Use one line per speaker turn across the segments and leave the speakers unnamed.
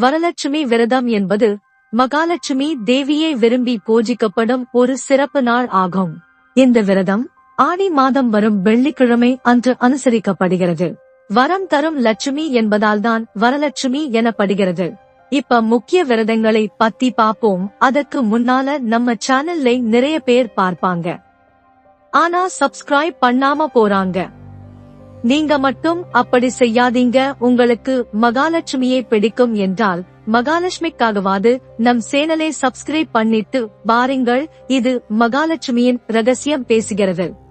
வரலட்சுமி விரதம் என்பது மகாலட்சுமி தேவியை விரும்பி பூஜிக்கப்படும் ஒரு சிறப்பு நாள் ஆகும். இந்த விரதம் ஆடி மாதம் வரும் வெள்ளிக்கிழமை அன்று அனுசரிக்கப்படுகிறது. வரம் தரும் லட்சுமி என்பதால்தான் வரலட்சுமி எனப்படுகிறது. இப்ப முக்கிய விரதங்களை பத்தி பாப்போம். அதற்கு முன்னால நம்ம சேனல்ல நிறைய பேர் பார்ப்பாங்க. ஆனா சப்ஸ்கிரைப் பண்ணாம போறாங்க. நீங்க மட்டும் அப்படி செய்யாதீங்க உங்களுக்கு மகாலட்சுமியை பிடிக்கும் என்றால் மகாலட்சுமிக்காகவாது நம் சேனலை சப்ஸ்கிரைப் பண்ணிட்டு பாருங்கள் இது மகாலட்சுமியின் ரகசியம் பேசுகிறது.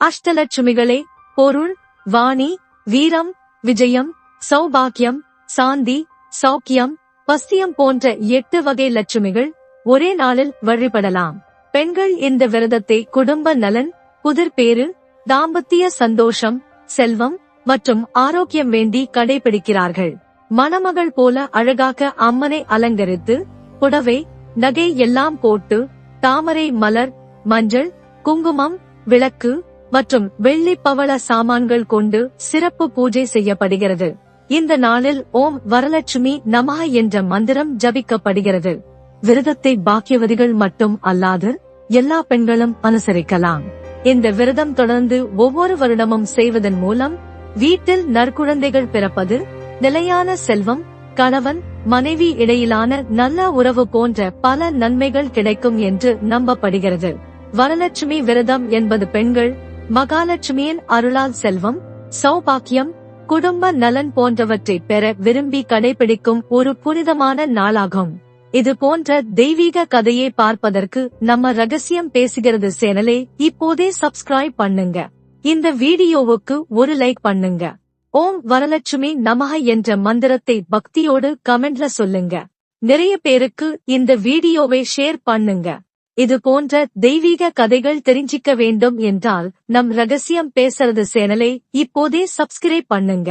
அஷ்டலட்சுமிகளே பொருள் வாணி வீரம் விஜயம் சௌபாக்கியம் சாந்தி சௌக்கியம் பஸ்தியம் போன்ற எட்டு வகை லட்சுமிகள் ஒரே நாளில் வழிபடலாம். பெண்கள் இந்த விரதத்தை குடும்ப நலன் புதிர்பேறு தாம்பத்திய சந்தோஷம் செல்வம் மற்றும் ஆரோக்கியம் வேண்டி கடைபிடிக்கிறார்கள். மணமகள் போல அழகாக அம்மனை அலங்கரித்து புடவை நகை எல்லாம் போட்டு தாமரை மலர் மஞ்சள் குங்குமம் விளக்கு மற்றும் வெள்ளி பவள சாமான்கள் கொண்டு சிறப்பு பூஜை செய்யப்படுகிறது. இந்த நாளில் ஓம் வரலட்சுமி நமஹ என்ற மந்திரம் ஜபிக்கப்படுகிறது. விரதத்தை பாக்கியவதிகள் மட்டும் அல்லாது எல்லா பெண்களும் அனுசரிக்கலாம். இந்த விரதம் தொடர்ந்து ஒவ்வொரு வருடமும் செய்வதன் மூலம் வீட்டில் நற்குழந்தைகள் பிறப்பது நிலையான செல்வம் கணவன் மனைவி இடையிலான நல்ல உறவு போன்ற பல நன்மைகள் கிடைக்கும் என்று நம்பப்படுகிறது. வரலட்சுமி விரதம் என்பது பெண்கள் மகாலட்சுமியின் அருளால் செல்வம் சௌபாக்கியம் குடும்ப நலன் போன்றவற்றை பெற விரும்பி கடைபிடிக்கும் ஒரு புனிதமான நாளாகும். இது போன்ற தெய்வீக கதையை பார்ப்பதற்கு நம்ம ரகசியம் பேசுகிறது சேனலை இப்போதே சப்ஸ்கிரைப் பண்ணுங்க. இந்த வீடியோவுக்கு ஒரு லைக் பண்ணுங்க. ஓம் வரலட்சுமி நமக என்ற மந்திரத்தை பக்தியோடு கமெண்ட்ல சொல்லுங்க. நிறைய பேருக்கு இந்த வீடியோவை ஷேர் பண்ணுங்க. இது போன்ற தெய்வீக கதைகள் தெரிஞ்சிக்க வேண்டும் என்றால் நம் ரகசியம் பேசுறது சேனலை இப்போதே சப்ஸ்கிரைப் பண்ணுங்க.